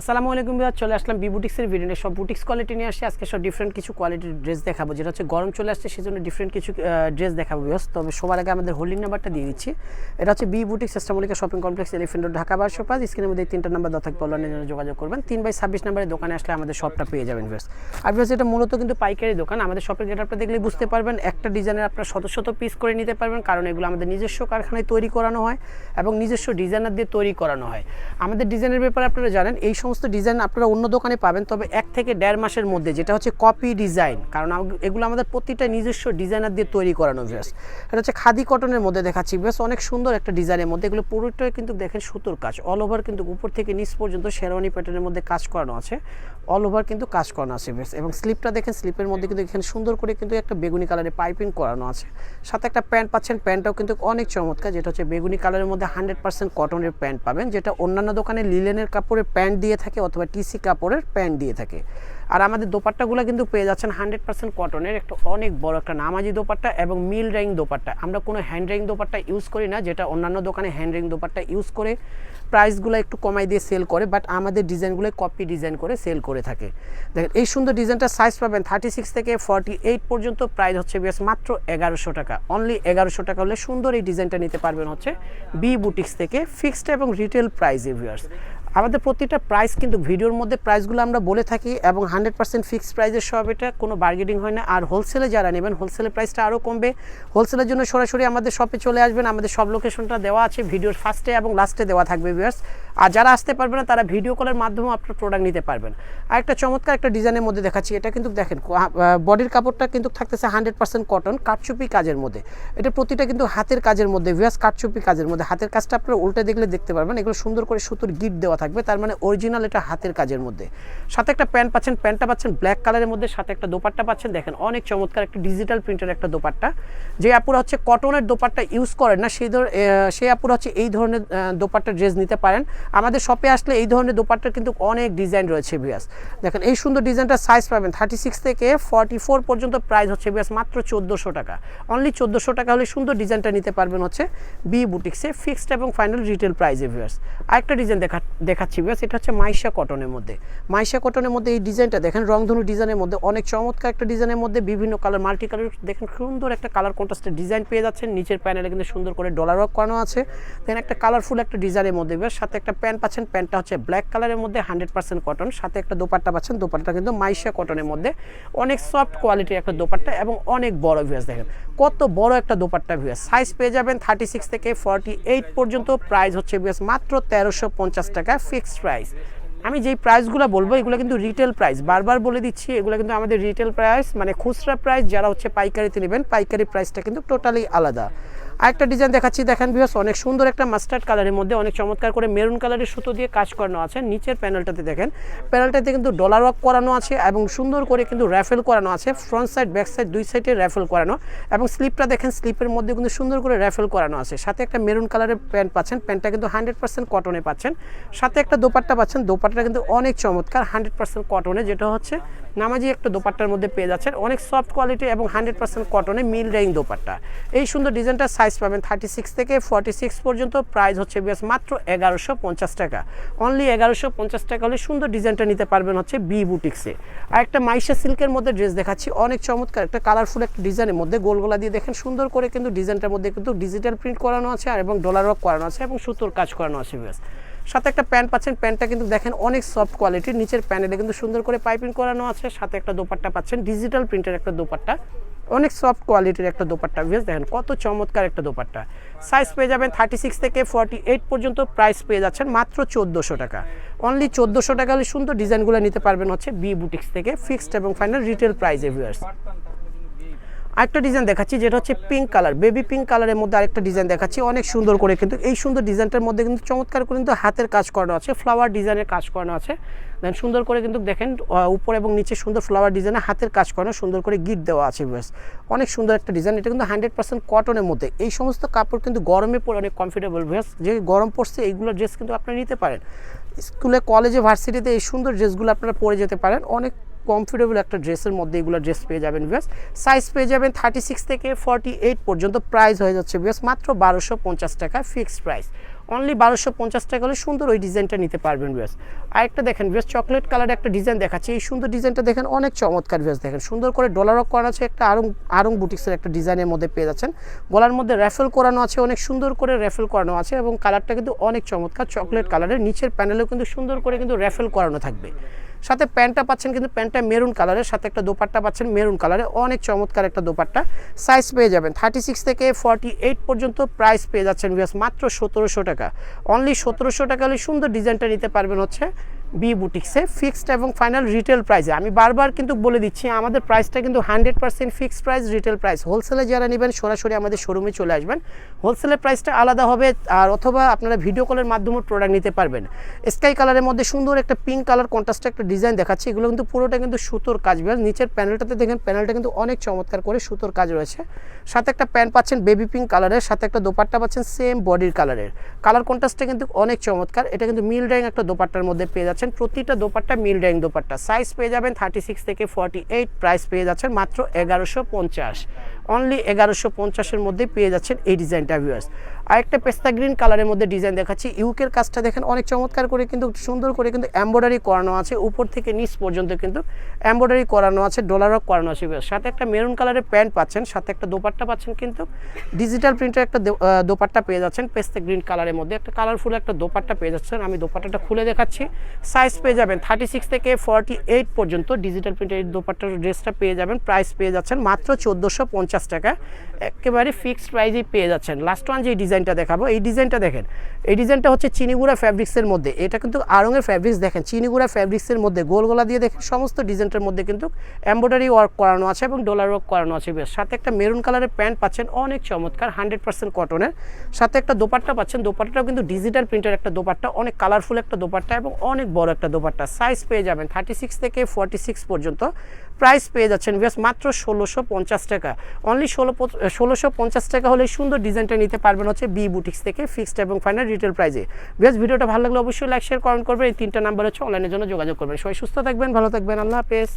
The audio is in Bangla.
আসসালামু আলাইকুম বিহার চলে আসলাম বি বুটিক্সের ভিডিও সব বুটিক্স কোয়ালিটি নিয়ে আসি, আজকে সব ডিফারেন্ট কিছু কোয়ালিটির ড্রেস দেখাবো। যেটা হচ্ছে গরম চলে আসছে, সেজন্য ডিফারেন্ট কিছু ড্রেস দেখাবো বিহার তবে সবার আগে আমাদের হোল্ডিং নাম্বারটা দিয়ে দিচ্ছি। এটা হচ্ছে B boutiques সিস্টেমলিকা shopping complex elephant road Dhaka বারশো পাঁচ স্ক্রিনের মধ্যে তিনটা নাম্বার দত্তক পল্লনের জন্য যোগাযোগ করবেন। তিন বাই ছাব্বিশ নাম্বারের দোকানে আসলে আমাদের শপটা পেয়ে যাবেন বিহার আর বিহার এটা মূলত কিন্তু পাইকারি দোকান। আমাদের শপের গেটআপটা দেখলে বুঝতে পারবেন, একটা ডিজাইনের আপনার শত শত পিস করে নিতে পারবেন, কারণ এগুলো আমাদের নিজস্ব কারখানায় তৈরি করানো হয় এবং নিজস্ব ডিজাইনার দিয়ে তৈরি করানো হয়। আমাদের ডিজাইনের ব্যাপারে আপনারা জানেন, এই সমস্ত ডিজাইন আপনারা অন্য দোকানে পাবেন তবে এক থেকে দেড় মাসের মধ্যে যেটা হচ্ছে কপি ডিজাইন কারণ এগুলো আমাদের প্রতিটা নিজস্ব ডিজাইনার দিয়ে তৈরি করানো বেশ এটা হচ্ছে খাদি কটনের মধ্যে দেখাচ্ছি বেশ অনেক সুন্দর একটা ডিজাইনের মধ্যে। এগুলো পুরোটাই কিন্তু দেখেন সুতোর কাজ। অল ওভার কিন্তু উপর থেকে নিচ পর্যন্ত শেরওয়ানি প্যাটার্নের মধ্যে কাজ করানো আছে। অল ওভার কিন্তু কাজ করানো আছে বেশ এবং স্লিপটা দেখেন স্লিপের মধ্যে কিন্তু এখানে সুন্দর করে কিন্তু একটা বেগুনি কালারের পাইপিং করানো আছে। সাথে একটা প্যান্ট পাচ্ছেন প্যান্টটাও কিন্তু অনেক চমৎকার যেটা হচ্ছে বেগুনি কালারের মধ্যে হান্ড্রেড পার্সেন্ট কটনের প্যান্ট পাবেন যেটা অন্যান্য দোকানে লিলেনের কাপড়ের প্যান্ট দিয়ে থাকে অথবা টিসি কাপড়ের প্যান্ট দিয়ে থাকে। আর আমাদের দোপাট্টাগুলো কিন্তু পেয়ে যাচ্ছেন হান্ড্রেড পার্সেন্ট কটনের একটা অনেক বড় একটা নামাজি দোপাট্টা এবং মিল র্যাং দোপাট্টা। আমরা কোনো হ্যান্ড র্যাং দোপাট্টা ইউজ করি না, যেটা অন্যান্য দোকানে হ্যান্ড র্যাং দোপাট্টা ইউজ করে প্রাইসগুলো একটু কমাই দিয়ে সেল করে, বাট আমাদের ডিজাইনগুলো কপি ডিজাইন করে সেল করে থাকে। দেখেন, এই সুন্দর ডিজাইনটা সাইজ পাবেন থার্টি সিক্স থেকে ফর্টি এইট পর্যন্ত, প্রাইস হচ্ছে বেশ মাত্র এগারোশো টাকা। অনলি এগারোশো টাকা হলে সুন্দর এই ডিজাইনটা নিতে পারবেন হচ্ছে বি বুটিক্স থেকে ফিক্সড এবং রিটেল প্রাইস ভিউয়ার্স আমাদের প্রতিটা প্রাইস কিন্তু ভিডিওর মধ্যে প্রাইসগুলো আমরা বলে থাকি এবং হান্ড্রেড পার্সেন্ট ফিক্সড প্রাইসের সব এটা কোনো বার্গেনিং হয় না। আর হোলসেলে যারা নেবেন হোলসেলের প্রাইসটা আরও কমবে। হোলসেলের জন্য সরাসরি আমাদের শপে চলে আসবেন। আমাদের সব লোকেশনটা দেওয়া আছে ভিডিওর ফার্স্টে এবং লাস্টে দেওয়া থাকবে ভিউয়ার্স আর যারা আসতে পারবে না তারা ভিডিও কলের মাধ্যমেও আপনার প্রোডাক্ট নিতে পারবেন আর একটা চমৎকার একটা ডিজাইনের মধ্যে দেখাচ্ছি এটা কিন্তু দেখেন বডির কাপড়টা কিন্তু থাকতেছে হান্ড্রেড পার্সেন্ট কটন কাটচুপি কাজের মধ্যে। এটা প্রতিটা কিন্তু হাতের কাজের মধ্যে ভিয়াস কাটচুপি কাজের মধ্যে। হাতের কাজটা আপনারা উল্টে দেখলে দেখতে পারবেন এগুলো সুন্দর করে সুতোর গিট দেওয়া থাকবে তার মানে অরিজিনাল এটা হাতের কাজের মধ্যে। সাথে একটা প্যান্ট পাচ্ছেন প্যান্টটা পাচ্ছেন ব্ল্যাক কালারের মধ্যে সাথে একটা দোপাট্টা পাচ্ছেন দেখেন অনেক চমৎকার একটা ডিজিটাল প্রিন্টের একটা দোপাট্টা। যে আপুরা হচ্ছে কটনের দোপাট্টা ইউজ করেন না সেই ধর সেই আপুরা হচ্ছে এই ধরনের আহ, দোপাট্টার ড্রেস নিতে পারেন। আমাদের শপে আসলে এই ধরনের দোপাট্টার কিন্তু অনেক ডিজাইন রয়েছে বিয়াস দেখেন, এই সুন্দর ডিজাইনটা সাইজ পাবেন থার্টি সিক্স থেকে ফর্টি ফোর পর্যন্ত প্রাইস হচ্ছে বিয়াস মাত্র চোদ্দোশো টাকা। অনলি চোদ্দোশো টাকা হলে সুন্দর ডিজাইনটা নিতে পারবেন হচ্ছে বি বুটিক্সে ফিক্সড এবং ফাইনাল রিটেল প্রাইসে ভিউয়ার্স আরেকটা ডিজাইন দেখা, দেখাচ্ছি ভিউয়ার্স এটা হচ্ছে মাইশা কটনের মধ্যে। মাইশা কটনের মধ্যে এই ডিজাইনটা দেখেন, রংধনু ডিজাইনের মধ্যে অনেক চমৎকার একটা ডিজাইনের মধ্যে বিভিন্ন কালার মাল্টি কালার দেখেন সুন্দর একটা কালার কন্ট্রাস্টের ডিজাইন পেয়ে যাচ্ছেন। নিচের প্যানেলে কিন্তু সুন্দর করে ডলার ওয়ার্ক করানো আছে। দেন একটা কালারফুল একটা ডিজাইনের মধ্যে ভিউয়ার্স সাথে প্যান্ট পাচ্ছেন, প্যান্টটা হচ্ছে ব্ল্যাক কালারের মধ্যে হান্ড্রেড পার্সেন্ট কটন সাথে একটা দোপাট্টা পাচ্ছেন, দোপাট্টা কিন্তু মাইশা কটনের মধ্যে। অনেক সফট কোয়ালিটির একটা দোপাট্টা এবং অনেক বড় ভিউয়ার্স দেখেন। কত বড় একটা দোপাট্টা ভিউয়ার্স সাইজ পেয়ে যাবেন থার্টি সিক্স থেকে ফর্টি এইট পর্যন্ত। প্রাইস হচ্ছে ভিউয়ার্স মাত্র তেরোশো পঞ্চাশ টাকা ফিক্সড প্রাইস আমি যেই প্রাইসগুলো বলব, এগুলো কিন্তু রিটেল প্রাইস বারবার বলে দিচ্ছি, এগুলো কিন্তু আমাদের রিটেল প্রাইস মানে খুচরা প্রাইস যারা হচ্ছে পাইকারিতে নেবেন, পাইকারি প্রাইসটা কিন্তু টোটালি আলাদা। আরেকটা ডিজাইন দেখাচ্ছি। দেখেন বিকজ অনেক সুন্দর একটা মাস্টার্ড কালারের মধ্যে, অনেক চমৎকার করে মেরুন কালারের সুতো দিয়ে কাজ করানো আছে। নিচের প্যানেলটাতে দেখেন প্যানেলটাতে কিন্তু ডলার ওয়ার্ক করানো আছে এবং সুন্দর করে কিন্তু র্যাফেল করানো আছে। ফ্রন্ট সাইড ব্যাক সাইড দুই সাইডে র্যাফেল করানো এবং স্লিপটা দেখেন স্লিপের মধ্যে কিন্তু সুন্দর করে র্যাফেল করানো আছে। সাথে একটা মেরুন কালারের প্যান্ট পাচ্ছেন প্যান্টটা কিন্তু হান্ড্রেড পার্সেন্ট কটনে পাচ্ছেন। সাথে একটা দোপাট্টা পাচ্ছেন, দোপাট্টা কিন্তু অনেক চমৎকার হান্ড্রেড পার্সেন্ট কটনে যেটা হচ্ছে নামাজি একটা দোপাট্টার মধ্যে পেয়ে যাচ্ছেন। অনেক সফট কোয়ালিটি এবং হান্ড্রেড পার্সেন্ট কটনে মিল রেইং দোপাট্টা। এই সুন্দর ডিজাইনটা পাবেন থার্টি সিক্স থেকে ফর্টি সিক্স পর্যন্ত। প্রাইস হচ্ছে বেশ মাত্র এগারোশো পঞ্চাশ টাকা। অনলি এগারোশো পঞ্চাশ টাকা হলে সুন্দর ডিজাইনটা নিতে পারবেন হচ্ছে বি বুটিক্সে আর একটা মাইশা সিল্কের মধ্যে ড্রেস দেখাচ্ছি, অনেক চমৎকার। একটা কালারফুল একটা ডিজাইনের মধ্যে গোলগোলা দিয়ে দেখেন, সুন্দর করে কিন্তু ডিজাইনটার মধ্যে কিন্তু ডিজিটাল প্রিন্ট করানো আছে আর এবং ডলার ওয়ার্ক করানো আছে এবং সুতোর কাজ করানো আছে বেশ সাথে একটা প্যান্ট পাচ্ছেন, প্যান্টটা কিন্তু দেখেন অনেক সফট কোয়ালিটির নিচের প্যানেলে কিন্তু সুন্দর করে পাইপিং করানো আছে, সাথে একটা দোপাট্টা পাচ্ছেন ডিজিটাল প্রিন্টের একটা দোপাট্টা। অনেক সফট কোয়ালিটির একটা দোপাট্টা বেশ দেখেন কত চমৎকার একটা দোপাট্টা। সাইজ পেয়ে যাবেন থার্টি সিক্স থেকে ফর্টি এইট পর্যন্ত প্রাইস পেয়ে যাচ্ছেন মাত্র চোদ্দোশো টাকা। অনলি চোদ্দোশো টাকা হলে সুন্দর ডিজাইনগুলো নিতে পারবেন হচ্ছে বি বুটিক্স থেকে ফিক্সড এবং ফাইনাল রিটেল প্রাইস ভিউয়ার্স আরেকটা ডিজাইন দেখাচ্ছি, যেটা হচ্ছে পিঙ্ক কালার বেবি পিঙ্ক কালারের মধ্যে আরেকটা ডিজাইন দেখাচ্ছি, অনেক সুন্দর করে কিন্তু, এই সুন্দর ডিজাইনটার মধ্যে কিন্তু চমৎকার করে কিন্তু হাতের কাজ করানো আছে ফ্লাওয়ার ডিজাইনের কাজ করানো আছে। দেন সুন্দর করে কিন্তু দেখেন উপর এবং নিচে সুন্দর ফ্লাওয়ার ডিজাইনে হাতের কাজ করানো, সুন্দর করে গিট দেওয়া আছে বেশ অনেক সুন্দর একটা ডিজাইন এটা কিন্তু হান্ড্রেড পার্সেন্ট কটনের মধ্যে। এই সমস্ত কাপড় কিন্তু গরমে পরে অনেক কমফোর্টেবল বেশ যে গরম পড়ছে, এইগুলো ড্রেস কিন্তু আপনারা নিতে পারেন। স্কুলে কলেজে ভার্সিটিতে এই সুন্দর ড্রেসগুলো আপনারা পরে যেতে পারেন। অনেক কমফোর্টেবল একটা ড্রেসের মধ্যে এগুলো ড্রেস পেয়ে যাবেন বিয়াস সাইজ পেয়ে যাবেন থার্টি সিক্স থেকে ফর্টি এইট পর্যন্ত প্রাইস হয়ে যাচ্ছে বিয়াস মাত্র বারোশো পঞ্চাশ টাকা ফিক্সড প্রাইস অনলি বারোশো পঞ্চাশ টাকা হলে সুন্দর ওই ডিজাইনটা নিতে পারবেন বিয়াস আরেকটা দেখেন বিয়াস চকলেট কালার একটা ডিজাইন দেখাচ্ছে। এই সুন্দর ডিজাইনটা দেখেন অনেক চমৎকার বিয়াস দেখেন। সুন্দর করে ডলারও করানো আছে, একটা আরং আরং বুটিক্সের একটা ডিজাইনের মধ্যে পেয়ে যাচ্ছেন। গলার মধ্যে র্যাফেল করানো আছে, অনেক সুন্দর করে র্যাফেল করানো আছে এবং কালারটা কিন্তু অনেক চমৎকার। চকলেট কালারের নিচের প্যানেলেও কিন্তু সুন্দর করে কিন্তু র্যাফেল করানো থাকবে। সাথে প্যান্টটা পাচ্ছেন কিন্তু প্যান্টটা মেরুন কালারের, সাথে একটা দোপাট্টা পাচ্ছেন মেরুন কালারে। অনেক চমৎকার একটা দোপাট্টা। সাইজ পেয়ে যাবেন থার্টি সিক্স থেকে ফর্টি এইট পর্যন্ত প্রাইস পেয়ে যাচ্ছেন বিয়াস মাত্র সতেরোশো টাকা। অনলি সতেরোশো টাকা হলে সুন্দর ডিজাইনটা নিতে পারবেন হচ্ছে বি বুটিক্সে ফিক্সড এবং ফাইনাল রিটেল প্রাইসে আমি বারবার কিন্তু বলে দিচ্ছি, আমাদের প্রাইসটা কিন্তু hundred percent fixed price retail price হোলসেলে যারা নেবেন, সরাসরি আমাদের শোরুমে চলে আসবেন। হোলসেলের প্রাইসটা আলাদা হবে, আর অথবা আপনারা ভিডিও কলের মাধ্যমে প্রোডাক্ট নিতে পারবেন। স্কাই কালারের মধ্যে সুন্দর একটা পিঙ্ক কালার কন্ট্রাস্টে একটা ডিজাইন দেখাচ্ছে। এগুলো কিন্তু পুরোটা কিন্তু সুতোর কাজ বিকজ নিচের প্যানেলটাতে দেখেন প্যানেলটা কিন্তু অনেক চমৎকার করে সুতোর কাজ রয়েছে। সাথে একটা প্যান্ট পাচ্ছেন বেবি পিঙ্ক কালারের সাথে একটা দোপাট্টা পাচ্ছেন সেম বডির কালারের কালার কন্ট্রাস্টটা কিন্তু অনেক চমৎকার। এটা কিন্তু মিল ড্যাং একটা দোপাট্টার মধ্যে পেয়ে যাচ্ছেন প্রতিটা দোপাট্টা মিল ড্যাং দোপাট্টা। সাইজ পেয়ে যাবেন থার্টি সিক্স থেকে ফর্টি এইট প্রাইস পেয়ে যাচ্ছেন মাত্র এগারোশো পঞ্চাশ। অনলি এগারোশো পঞ্চাশের মধ্যে পেয়ে যাচ্ছেন এই ডিজাইনটা ভিউয়ার্স আরেকটা পেস্তা গ্রিন কালারের মধ্যে ডিজাইন দেখাচ্ছি। ইউকের কাজটা দেখেন, অনেক চমৎকার করে কিন্তু, সুন্দর করে কিন্তু এম্ব্রয়ডারি করানো আছে। উপর থেকে নিচ পর্যন্ত কিন্তু এম্ব্রয়ডারি করানো আছে ডলারও করানো আছে। সাথে একটা মেরুন কালারের প্যান্ট পাচ্ছেন, সাথে একটা দোপাট্টা পাচ্ছেন কিন্তু ডিজিটাল প্রিন্টের একটা দোপাট্টা পেয়ে যাচ্ছেন, পেস্তা গ্রিন কালারের মধ্যে। একটা কালারফুল একটা দোপাট্টা পেয়ে যাচ্ছেন। আমি দোপাট্টাটা খুলে দেখাচ্ছি। সাইজ পেয়ে যাবেন থার্টি সিক্স থেকে ফর্টি এইট পর্যন্ত ডিজিটাল প্রিন্টের দোপাট্টার ড্রেসটা পেয়ে যাবেন। প্রাইস পেয়ে যাচ্ছেন মাত্র চোদ্দোশো পঞ্চাশ টাকা, একেবারে ফিক্সড প্রাইজেই পেয়ে যাচ্ছেন। লাস্ট ওয়ান যে ডিজাইনটা দেখাবো, এই ডিজাইনটা দেখেন, এই ডিজাইনটা হচ্ছে চিনিগুড়া ফ্যাব্রিক্সের মধ্যে। এটা কিন্তু আরঙের ফ্যাব্রিক্স দেখেন, চিনিগুড়া ফ্যাব্রিক্সের মধ্যে গোল গলা দিয়ে দেখেন, সমস্ত ডিজাইনটার মধ্যে কিন্তু এমব্রয়ডারি ওয়ার্ক করানো আছে এবং ডলার ওয়ার্ক করানো আছে বেশ। সাথে একটা মেরুন কালারের প্যান্ট পাচ্ছেন, অনেক চমৎকার হান্ড্রেড পার্সেন্ট কটনের সাথে একটা দোপাট্টা পাচ্ছেন দোপাট্টাও কিন্তু ডিজিটাল প্রিন্টের একটা দোপাট্টা, অনেক কালারফুল একটা দোপাট্টা এবং অনেক বড় একটা দোপাট্টা। সাইজ পেয়ে যাবেন থার্টি সিক্স থেকে ফর্টি সিক্স পর্যন্ত। প্রাইস পেয়ে যাচ্ছেন। বেশ মাত্র ষোলোশো পঞ্চাশ টাকা। অনলি ষোলো ষোলোশো পঞ্চাশ টাকা হলে সুন্দর ডিজাইনটা নিতে পারবেন হচ্ছে বি বুটিক্স থেকে ফিক্সড এবং ফাইনাল রিটেল প্রাইজে বেশ ভিডিওটা ভালো লাগলে অবশ্যই লাইক শেয়ার কমেন্ট করবেন। এই তিনটা নাম্বার হচ্ছে অনলাইনের জন্য যোগাযোগ করবেন। সবাই সুস্থ থাকবেন, ভালো থাকবেন। আল্লাহ হাফেজ।